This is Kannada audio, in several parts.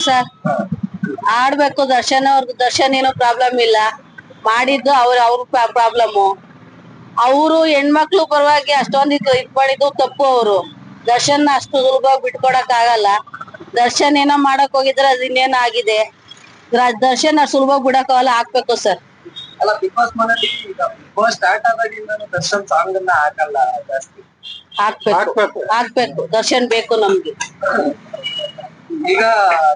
ಸರ್ ಆಡ್ಬೇಕು ದರ್ಶನ್ ಅವ್ರದ್ದು ದರ್ಶನ್ ಏನೋ ಪ್ರಾಬ್ಲಮ್ ಇಲ್ಲ. ಮಾಡಿದ್ದು ಅವ್ರ ಅವ್ರ ಪ್ರಾಬ್ಲಮ್ ಅವರು ಹೆಣ್ಮಕ್ಳು ಪರವಾಗಿ ಅಷ್ಟೊಂದು ಇದ್ ಮಾಡಿದ್ದು ತಪ್ಪು ಅವರು. ದರ್ಶನ್ ಅಷ್ಟು ಸುಲಭವಾಗಿ ಬಿಟ್ಕೊಡಕ್ ಆಗಲ್ಲ. ದರ್ಶನ್ ಏನೋ ಮಾಡಕ್ ಹೋಗಿದ್ರೆ ಅದು ಇನ್ನೇನೋ ಆಗಿದೆ. ದರ್ಶನ್ ಅಷ್ಟು ಸುಲಭವಾಗಿ ಬಿಡಕ್ಕಾಗಲ್ಲ ಹಾಕ್ಬೇಕು ಸರ್. ಅಲ್ಲ ಬಿಗ್ ಬಾಸ್ ಮನೇಲಿ ಬಿಗ್ ಬಾಸ್ ಸ್ಟಾರ್ಟ್ ಆದಾಗಿಂದ ದರ್ಶನ್ ಸಾಂಗ್ ಅನ್ನ ಹಾಕಲ್ಲ ಜಾಸ್ತಿ. ಹಾಕ್ಬೇಕು ಹಾಕ್ಬೇಕು. ಹಾಕ್ಬೇಕು. ದರ್ಶನ್ ಬೇಕು ನಮ್ಗೆ. ಈಗ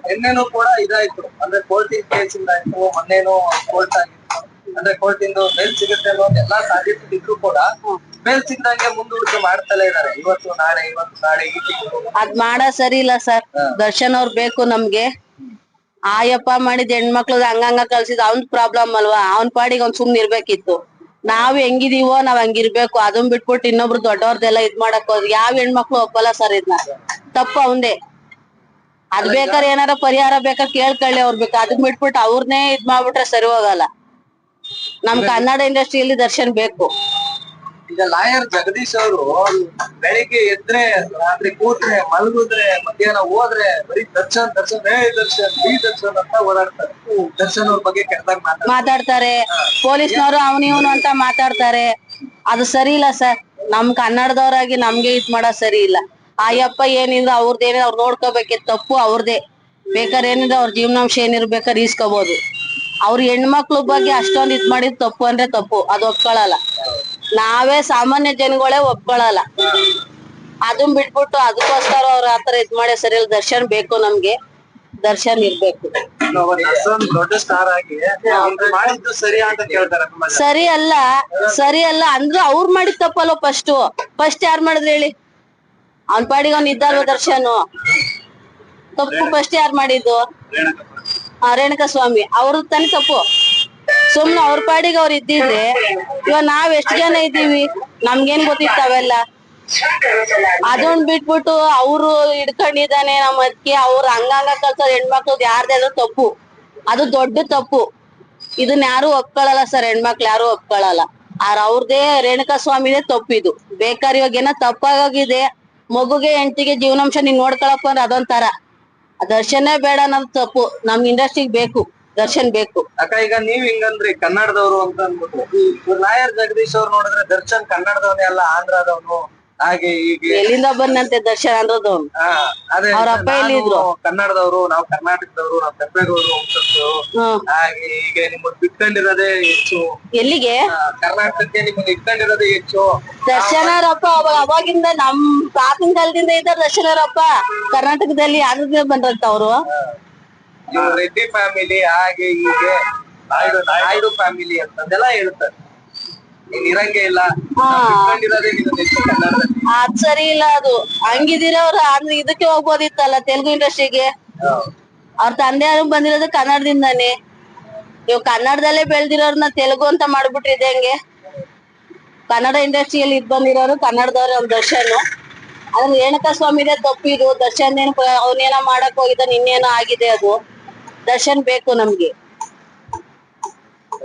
ನಿನ್ನೆನು ಕೂಡ ಇದಾಯ್ತು. ಅಂದ್ರೆ ಕೋರ್ಟಿಂಗ್ ಕೇಸ್ ಇಂದ ಆಯ್ತು ಮೊನ್ನೆನು ಕೋರ್ಟ್ ಆಗಿತ್ತು. ಅಂದ್ರೆ ಕೋರ್ಟ್ ಇಂದ ಬೇಲ್ ಸಿಗುತ್ತೆ ಅನ್ನೋ ಎಲ್ಲಾ ಸಾಧ್ಯತೆ ಇದ್ರು ಕೂಡ ಬೇಲ್ ಸಿಗ್ದಂಗೆ ಮುಂದೂಡಿಕೆ ಮಾಡ್ತಲೇ ಇದಾರೆ. ಇವತ್ತು ನಾಳೆ ಇವತ್ತು ನಾಳೆ ಈ ತಿಂಗಳು. ಅದ್ ಮಾಡ ಸರಿ ಇಲ್ಲ ಸರ್ ದರ್ಶನ್ ಅವ್ರು ಬೇಕು ನಮ್ಗೆ. ಆಯಪ್ಪ ಮಾಡಿದ ಹೆಣ್ಮಕ್ಳು ಹಂಗಂಗ ಕಳ್ಸಿದ್ ಅವನ್ ಪ್ರಾಬ್ಲಮ್ ಅಲ್ವಾ? ಅವ್ನ್ ಪಾಡಿಗೆ ಅವ್ನ್ ಸುಮ್ನೆ ಇರ್ಬೇಕಿತ್ತು. ನಾವ್ ಹೆಂಗಿದೀವೋ ನಾವ್ ಹಂಗಿರ್ಬೇಕು. ಅದನ್ ಬಿಟ್ಬಿಟ್ಟು ಇನ್ನೊಬ್ರು ದೊಡ್ಡವ್ರದೆಲ್ಲ ಇದ್ ಮಾಡಕ್ ಹೋದ್ ಯಾವ ಹೆಣ್ಮಕ್ಳು ಒಪ್ಪಲ್ಲ ಸರ್ ಇದನ್ನ ತಪ್ಪು ಅವಂದೇ. ಅದ್ ಬೇಕಾರ ಏನಾರ ಪರಿಹಾರ ಬೇಕಾ ಕೇಳ್ಕೊಳ್ಳಿ ಅವ್ರ್ ಬೇಕಾ ಅದನ್ ಬಿಟ್ಬಿಟ್ಟು ಅವ್ರನ್ನೇ ಇದ್ ಮಾಡ್ಬಿಟ್ರೆ ಸರಿ ಹೋಗಲ್ಲ. ನಮ್ ಕನ್ನಡ ಇಂಡಸ್ಟ್ರಿಯಲ್ಲಿ ದರ್ಶನ್ ಬೇಕು. ಈಗ ಲಾಯರ್ ಜಗದೀಶ್ ಅವರು ಬೆಳಿಗ್ಗೆ ಎದ್ರೆ ರಾತ್ರಿ ಕೂತ್ರೆ ಮಲಗಿದ್ರೆ ಮಧ್ಯಾಹ್ನ ಹೋದ್ರೆ ಬರೀ ದರ್ಶನ್ ದರ್ಶನ್ ಹೇ ದರ್ಶನ್ ಬಿ ದರ್ಶನ್ ಅಂತ ಓಡಾಡ್ತಾರೆ. ದರ್ಶನ್ ಅವ್ರ ಬಗ್ಗೆ ಕೆಟ್ಟದಾಗ ಮಾತಾಡ್ತಾರೆ. ಮಾತಾಡ್ತಾರೆ. ಪೊಲೀಸ್ನವರು ಅವನ ಇವನು ಅಂತ ಮಾತಾಡ್ತಾರೆ. ಅದು ಸರಿ ಇಲ್ಲ ಸರ್. ನಮ್ ಕನ್ನಡದವರಾಗಿ ನಮ್ಗೆ ಇದ್ ಮಾಡೋದ್ ಸರಿ ಇಲ್ಲ. ಆಯಪ್ಪ ಏನಿದ್ರು ಅವ್ರದ್ದೇನೇ ಅವ್ರು ನೋಡ್ಕೋಬೇಕಿತ್ತು ತಪ್ಪು ಅವ್ರದೇ. ಬೇಕಾದ್ರೆ ಏನಿದ್ರು ಅವ್ರ ಜೀವನಾಂಶ ಏನಿರ್ಬೇಕಾದ್ರೆ ಈಸ್ಕೋಬಹುದು ಅವ್ರ ಹೆಣ್ಮಕ್ಳ ಬಗ್ಗೆ ಅಷ್ಟೊಂದ್ ಇದ್ ಮಾಡಿದ್ ತಪ್ಪು ಅಂದ್ರೆ ತಪ್ಪು ಅದು ಒಪ್ಕೊಳಲ್ಲ. ನಾವೇ ಸಾಮಾನ್ಯ ಜನಗಳೇ ಒಪ್ಕೊಳಲ್ಲ. ಅದನ್ ಬಿಟ್ಬಿಟ್ಟು ಅದಕ್ಕೋಸ್ಕರ ಅವ್ರ ಆತರ ಇದ್ ಮಾಡಿ ಸರಿ ದರ್ಶನ್ ಬೇಕು ನಮ್ಗೆ. ದರ್ಶನ್ ಇರ್ಬೇಕು. ಸರಿ. ಅಲ್ಲ ಸರಿ ಅಲ್ಲ ಅಂದ್ರೆ ಅವ್ರು ಮಾಡಿದ ತಪ್ಪಲ್ಲ ಫಸ್ಟ್ ಫಸ್ಟ್ ಯಾರ್ ಮಾಡಿದ್ರು ಹೇಳಿ? ಅವ್ನ್ ಪಾಡಿಗೆ ಅವ್ನ ಇದ್ದಾರ ದರ್ಶನ್. ತಪ್ಪು ಫಸ್ಟ್ ಯಾರು ಮಾಡಿದ್ದು? ರೇಣುಕಾ ಸ್ವಾಮಿ. ಅವ್ರ ತಾನೇ ತಪ್ಪು. ಸುಮ್ನೆ ಅವ್ರ ಪಾಡಿಗೆ ಅವ್ರು ಇದ್ದಿದ್ರೆ ಇವಾಗ ನಾವ್ ಎಷ್ಟ್ ಜನ ಇದ್ದೀವಿ? ನಮ್ಗೇನ್ ಗೊತ್ತಿತ್ತು ಅವೆಲ್ಲ? ಅದನ್ ಬಿಟ್ಬಿಟ್ಟು ಅವ್ರು ಹಿಡ್ಕೊಂಡಿದ್ದಾನೆ ನಮ್ಮ ಅದಕ್ಕೆ ಅವ್ರ ಹಂಗಂಗ ಕಲ್ಸೋದ್ ಹೆಣ್ಮಕ್ಳದ್ ಯಾರ್ದಾದ್ರು ತಪ್ಪು. ಅದು ದೊಡ್ಡ ತಪ್ಪು. ಇದನ್ನ ಯಾರು ಒಪ್ಕೊಳ್ಳಲ್ಲ ಸರ್ ಹೆಣ್ಮಕ್ಳು, ಯಾರು ಒಪ್ಕೊಳ್ಳಲ್ಲ ಆರ್ ಅವ್ರದೇ ರೇಣುಕಾ ಸ್ವಾಮಿದೇ ತಪ್ಪಿದು. ಬೇಕಾದ್ರೆ ಇವಾಗ ಏನೋ ತಪ್ಪಾಗೋಗಿದೆ ಮಗುಗೆ, ಹೆಂಡತಿಗೆ ಜೀವನಾಂಶ ನೀನ್ ನೋಡ್ಕೊಳಕ್ ಅಂದ್ರೆ ಅದೊಂಥರ ದರ್ಶನೇ ಬೇಡ ಅನ್ನೋದು ತಪ್ಪು. ನಮ್ ಇಂಡಸ್ಟ್ರಿಗೆ ಬೇಕು. ದರ್ಶನ್ ಬೇಕು. ಅಕ್ಕ, ಈಗ ನೀವ್ ಹಿಂಗಂದ್ರಿ, ಕನ್ನಡದವ್ರು ಅಂತ ಅಂದ್ಬಿಟ್ಟು ಈ ಲಾಯರ್ ಜಗದೀಶ್ ಅವ್ರು ನೋಡಿದ್ರೆ ದರ್ಶನ್ ಕನ್ನಡದವನೇ ಅಲ್ಲ, ಆಂಧ್ರದವನು. ಹಾಗೆ ಈಗ ಎಲ್ಲಿಂದ ಬಂದಂತೆ ದರ್ಶನ್ ಅನ್ನೋದು ಆ, ಅದೇ ಅವ್ರ ಅಪ್ಪ ನಾನು ಎಲ್ಲಿದ್ರು? ಕನ್ನಡದವರು ನಾವು ಕರ್ನಾಟಕದವರು ನಾವು ಕೆಂಪೇಗೌಡರು ವಂಶಸ್ಥರು ಹ್ಮ್. ಹಾಗೆ ಈಗ ನಿಮ್ಮನ್ನ ಬಿಟ್ಕೊಂಡಿರೋದೇ ಹೆಚ್ಚು. ಎಲ್ಲಿಗೆ? ಆ, ಕರ್ನಾಟಕಕ್ಕೆ ನಿಮ್ಗೆ ಇಟ್ಕೊಂಡಿರೋದೇ ಹೆಚ್ಚು. ದರ್ಶನರಪ್ಪ ಅವಾಗ ಅವಾಗಿಂದ ನಮ್ ತಾತನ ಕಾಲದಿಂದ ಇದ್ದಾರೆ ದರ್ಶನರಪ್ಪ ಕರ್ನಾಟಕದಲ್ಲಿ ಆಂಧ್ರದಿಂದ ಬಂದ್ರಂತ ಅವರು. ಇವ್ರು ರೆಡ್ಡಿ ಫ್ಯಾಮಿಲಿ ಹಾಗೆ ಹೀಗೆ. ನಾಯ್ಡು ನಾಯ್ಡು ಫ್ಯಾಮಿಲಿ ಅಂತಂದೆಲ್ಲ ಹೇಳ್ತಾರೆ ನೀನ್ ಇರಂಗೆ ಇಲ್ಲ. ಅದ್ ಸರಿ ಇಲ್ಲ ಅದು. ಹಂಗಿದಿರ ಅವ್ರ ಅಂದ್ರೆ ಇದಕ್ಕೆ ಹೋಗ್ಬೋದಿತ್ತಲ್ಲ ತೆಲುಗು ಇಂಡಸ್ಟ್ರಿಗೆ? ಅವ್ರ ತಂದೆ ಯಾರು ಬಂದಿರೋದು ಕನ್ನಡದಿಂದಾನೆ. ಇವ್ ಕನ್ನಡದಲ್ಲೇ ಬೆಳ್ದಿರೋರ್ನ ತೆಲುಗು ಅಂತ ಮಾಡ್ಬಿಟ್ರಿ ಹಂಗೆ. ಕನ್ನಡ ಇಂಡಸ್ಟ್ರಿಯಲ್ಲಿ ಇದ್ ಬಂದಿರೋರು ಕನ್ನಡದವ್ರ ಅವ್ರ ದರ್ಶನ್. ಅದ್ರ ರೇಣುಕಾ ಸ್ವಾಮಿದೇ ತಪ್ಪಿದು ದರ್ಶನ್ ಏನ್ ಅವನೇನೋ ಮಾಡಕ್ ಹೋಗಿದ್ದಾನೆ ಇನ್ನೇನೋ ಆಗಿದೆ ಅದು. ದರ್ಶನ್ ಬೇಕು ನಮ್ಗೆ.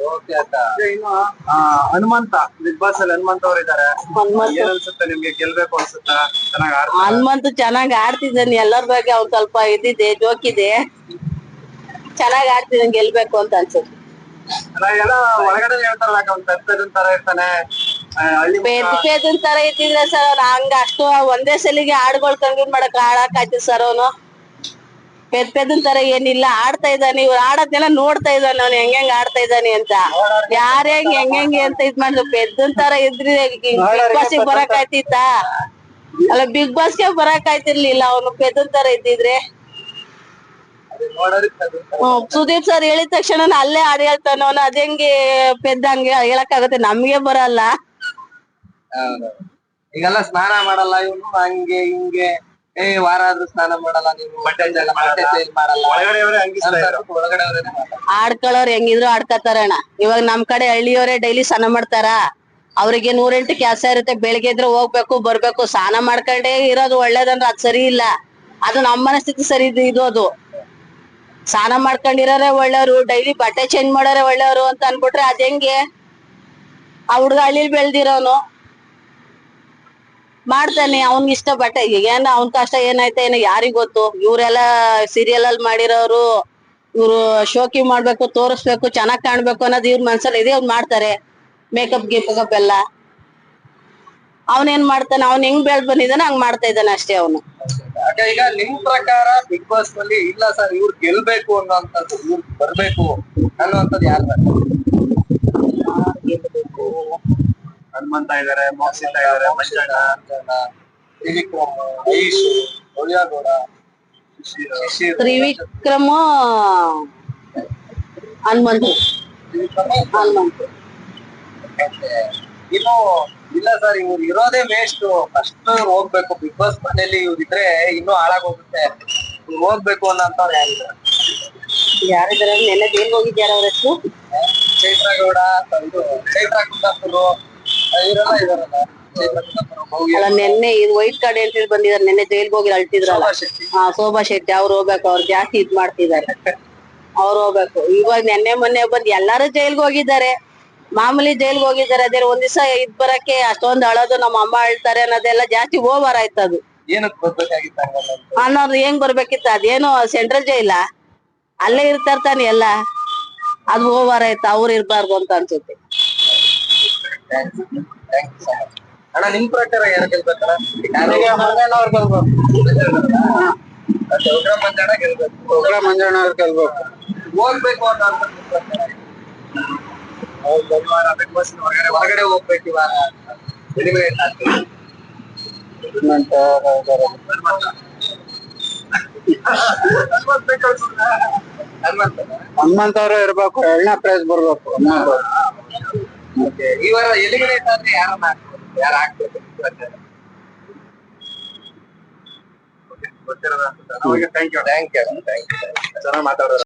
ಓಕೆ ಅಕ್ಕ ಇನ್ನು ಆ, ಹನುಮಂತ ಬಿಗ್ ಬಾಸ್ ಅಲ್ಲಿ ಹನುಮಂತ ಅವ್ರು ಇದಾರೆ. ಹನುಮಂತ. ಏನ್ ಅನ್ಸುತ್ತೆ ನಿಮ್ಗೆ? ಗೆಲ್ಬೇಕು ಅನ್ಸುತ್ತಾ? ಚೆನ್ನಾಗ್ ಆಡ್ತಾರೆ ಹನುಮಂತು ಚೆನ್ನಾಗ್ ಆಡ್ತಿದ್ದಾನೆ ಎಲ್ಲರ ಬಗ್ಗೆ ಅವ್ನ್ ಸ್ವಲ್ಪ ಇದಿದೆ ಜೋಕಿದೆ ಚೆನ್ನಾಗ್ ಆಡ್ತಿದ್ದಾನೆ ಗೆಲ್ಬೇಕು ಅಂತ ಅನ್ಸುತ್ತೆ. ಎಲ್ಲ ಒಳಗಡೆ ಹೇಳ್ತಾರಲ್ಲ ಅಕ್ಕ, ತರ ಇರ್ತಾನೆ. ಆ, ಹಳ್ಳಿ ಮುಖ. ಪೇದ್ ಪೇದನ್ ತರ ಇದ್ದಿದ್ರೆ ಸರ್ ಅವ್ನ ಹಂಗ ಅಷ್ಟು ಒಂದೇ ಸಲಿಗೆ ಆಡ್ಗಳು ಕಂಪ್ಲೀಟ್ ಮಾಡಕ್ ಹಾಡಕ್ ಆಯ್ತು ಸರ್ ಅವನು. ಪೆದ್ ಪೆದ್ದನ್ ತರ ಏನಿಲ್ಲ ಆಡ್ತಾ ಇದ್ದಾನೆ ಇವ್ರು ಆಡೋದ್ನೆಲ್ಲ ನೋಡ್ತಾ ಇದ್ದಾನೆ ಅವ್ನು ಹೆಂಗ್ ಆಡ್ತಾ ಇದ್ದಾನೆ ಅಂತ. ಯಾರ ಹೆಂಗ್ ಹೆಂಗ್ ಅಂತ ಇದ್ ಮಾಡಿದ್ರು ಪೆದ್ದನ್ ತರ ಇದ್ರೆ ಬಿಗ್ ಬಾಸ್ ಬರಕ್ ಆಯ್ತಿತ್ತ? ಅಲ್ಲ ಬಿಗ್ ಬಾಸ್ಗೆ ಬರಕ್ ಆಯ್ತಿರ್ಲಿಲ್ಲ ಅವನು ಪೆದ್ದನ್ ತರ ಇದ್ದಿದ್ರೆ. ಹ್ಮ್, ಸುದೀಪ್ ಸರ್ ಹೇಳಿದ ತಕ್ಷಣ ಅಲ್ಲೇ ಆಡ್ ಹೇಳ್ತಾನ ಅವನು ಅದಂಗೆ ಪೆದ್ದಂಗೆ ಹೇಳಕ್ ಹೇಳಕ್ಕಾಗತ್ತೆ ನಮ್ಗೆ ಬರಲ್ಲ. ಈಗೆಲ್ಲ ಸ್ನಾನ ಮಾಡಲ್ಲ ಇವನು ಹಂಗೆ ಹಿಂಗೆ. ಏ ವಾರ ಆದ್ರೂ ಸ್ನಾನ ಮಾಡಲ್ಲ ನೀವು ಬಟ್ಟೆ ಬಟ್ಟೆ ಚೇಂಜ್ ಮಾಡಲ್ಲ. ಒಳಗಡೆ. ಆಡ್ಕೊಳ್ಳೋರ್ ಹೆಂಗಿದ್ರು ಆಡ್ಕತಾರಣ ಇವಾಗ ನಮ್ ಕಡೆ ಹಳ್ಳಿಯವರೇ ಡೈಲಿ ಸ್ನಾನ ಮಾಡ್ತಾರ? ಅವ್ರಿಗೆ ನೂರೆಂಟು ಕೆಲಸ ಇರುತ್ತೆ. ಬೆಳಿಗ್ಗೆ ಇದ್ರೆ ಹೋಗ್ಬೇಕು ಬರ್ಬೇಕು. ಸ್ನಾನ ಮಾಡ್ಕೊಂಡೇ ಇರೋದು ಒಳ್ಳೇದಂದ್ರೆ ಅದ್ ಸರಿ ಇಲ್ಲ. ಅದು ನಮ್ಮ ಮನಸ್ಥಿತಿ ಸರಿ ಇದು ಇದು ಅದು. ಸ್ನಾನ ಮಾಡ್ಕೊಂಡಿರೋರೆ ಒಳ್ಳೆಯವರು ಡೈಲಿ ಬಟ್ಟೆ ಚೇಂಜ್ ಮಾಡೋರೆ ಒಳ್ಳೆಯವರು ಅಂತ ಅನ್ಬಿಟ್ರೆ ಅದ್ ಹೆಂಗೆ? ಆ ಹುಡ್ಗ ಹಳ್ಳಿಲಿ ಬೆಳ್ದಿರೋನು. ಮಾಡ್ತಾನೆ ಅವ್ನಿಗೆ ಇಷ್ಟ ಬಟ್ಟೆ ಏನ ಅವ್ನ್ ಕಷ್ಟ ಏನಾಯ್ತಾ ಏನೋ ಯಾರಿಗ್ ಗೊತ್ತು? ಇವ್ರೆಲ್ಲ ಸೀರಿಯಲ್ ಅಲ್ಲಿ ಮಾಡಿರೋರು ಇವ್ರು ಶೋಕಿ ಮಾಡ್ಬೇಕು ತೋರಿಸ್ಬೇಕು ಚೆನ್ನಾಗ್ ಕಾಣ್ಬೇಕು ಅನ್ನೋದು ಇವ್ರ ಮನ್ಸಲ್ಲಿ ಇದೆ ಅವ್ನ್ ಮಾಡ್ತಾರೆ. ಮೇಕಪ್ ಗಿಕಪ್ ಎಲ್ಲ. ಅವನೇನ್ ಮಾಡ್ತಾನೆ ಅವ್ನ್ ಹೆಂಗ್ ಬೆಳ್ದ್ ಬಂದಿದ್ದಾನೆ ಹಂಗ್ ಮಾಡ್ತಾ ಇದ್ದಾನೆ ಅಷ್ಟೇ ಅವನು. ಈಗ ನಿಮ್ ಪ್ರಕಾರ ಬಿಗ್ ಬಾಸ್ನಲ್ಲಿ ಇಲ್ಲ ಸರ್ ಇವ್ರು ಗೆಲ್ಬೇಕು ಅನ್ನೋಂಥದ್ದು ಇವ್ರು ಬರ್ಬೇಕು ಯಾರ್ ಯಾರು ಹನುಮಂತ ಇದಾರೆ ಮೋಕ್ಷಿತ ಇದಾರೆ ಮಂಜಣ್ಣ ತ್ರಿವಿಕ್ರಮ್ ಐಶ್ ಒಳ್ಯಾಗೌಡ ತ್ರಿವಿಕ್ರಮ ಹನುಮಂತ. ಹನುಮಂತ. ಇನ್ನು ಇಲ್ಲ ಸರ್ ಇವ್ರು ಇರೋದೇ ವೇಸ್ಟ್ ಫಸ್ಟ್ ಹೋಗ್ಬೇಕು ಬಿಗ್ ಬಾಸ್ ಮನೇಲಿ ಇವ್ರು ಇದ್ರೆ ಇನ್ನೂ ಹಾಳಾಗೋಗುತ್ತೆ. ಇವ್ರು ಹೋಗ್ಬೇಕು ಅನ್ನೋ ಯಾರಿದ್ದಾರೆ ಯಾರಿದ್ದಾರೆ? ನೆನ್ನೆ ಜೈಲ್ಗೆ ಹೋಗಿದ್ಯಾರ ಅವ್ರ ಹೆಸರು? ಚೈತ್ರ ಗೌಡ ಚೈತ್ರ ಕುಂದಾಪುರು ಅಲ್ಲ ನೆನ್ನೆ ಇದು ವೈಟ್ ಕಾರ್ಡ್ ಹೇಳ್ತಿದ್ ಬಂದಿದಾರೆ ನೆನ್ನೆ ಜೈಲ್ಗೆ ಹೋಗಿ ಅಳ್ತಿದ್ರಲ್ಲ. ಹಾ ಶೋಭಾ ಶೆಟ್ಟಿ ಅವ್ರು ಹೋಗ್ಬೇಕು ಅವ್ರು ಜಾಸ್ತಿ ಇದ್ ಮಾಡ್ತಿದ್ದಾರೆ. ಅವ್ರು ಹೋಗ್ಬೇಕು. ಇವಾಗ ನೆನ್ನೆ ಮೊನ್ನೆ ಬಂದ್ ಎಲ್ಲಾರು ಜೈಲ್ಗೆ ಹೋಗಿದ್ದಾರೆ. ಮಾಮೂಲಿ ಜೈಲ್ಗೆ ಹೋಗಿದ್ದಾರೆ. ಅದೇ ಒಂದ್ ದಿವಸ ಇದ್ ಬರಕ್ಕೆ ಅಷ್ಟೊಂದ್ ಅಳೋದು ನಮ್ಮ ಅಮ್ಮ ಅಳ್ತಾರೆ ಅನ್ನೋದೆಲ್ಲ ಜಾಸ್ತಿ ಓವರ್ ಆಯ್ತು ಅದು. ಅನ್ನೋದು ಹೆಂಗ್ ಬರ್ಬೇಕಿತ್ತು? ಅದೇನು ಸೆಂಟ್ರಲ್ ಜೈಲ? ಅಲ್ಲೇ ಇರ್ತಾರ ತಾನೆ ಎಲ್ಲ. ಅದು ಓವರ್ ಆಯ್ತು ಅವ್ರು ಇರ್ಬಾರ್ದು ಅಂತ ಅನ್ಸುತ್ತೆ. ಅಣ್ಣ ನಿಮ್ ಪ್ರಕಾರ ಯಾರು ಗೆಲ್ಬೇಕಣ್ಣ ಮಂಜಣ್ಣ ಅವ್ರು ಗೆಲ್ಬೇಕು. ಮತ್ತೆ ಉಗ್ರ ಮಂಜಣ್ಣ ಗೆಲ್ಬೇಕು. ಉಗ್ರ ಮಂಜಣ್ಣ ಅವ್ರು ಗೆಲ್ಬೇಕು. ಹೋಗ್ಬೇಕು ಅಂತ ಹೊರಗಡೆ ಹೊರಗಡೆ ಹೋಗ್ಬೇಕು ಇವಾಗ ಹನುಮಂತ ಅವರು ಇರ್ಬೇಕು ಎರಡನೇ ಪ್ರೈಸ್ ಬರ್ಬೇಕು. ಹನುಮಂತ ಈ ವಾರ ಎಲಿಮಿನೇಟ್ ಆದ್ರೆ ಯಾರನ್ನ ಹಾಕ್ಬೇಕು ಯಾರು ಹಾಕ್ಬೇಕು? ಥ್ಯಾಂಕ್ ಯು ಥ್ಯಾಂಕ್ ಯು ಚೆನ್ನಾಗಿ ಮಾತಾಡೋದು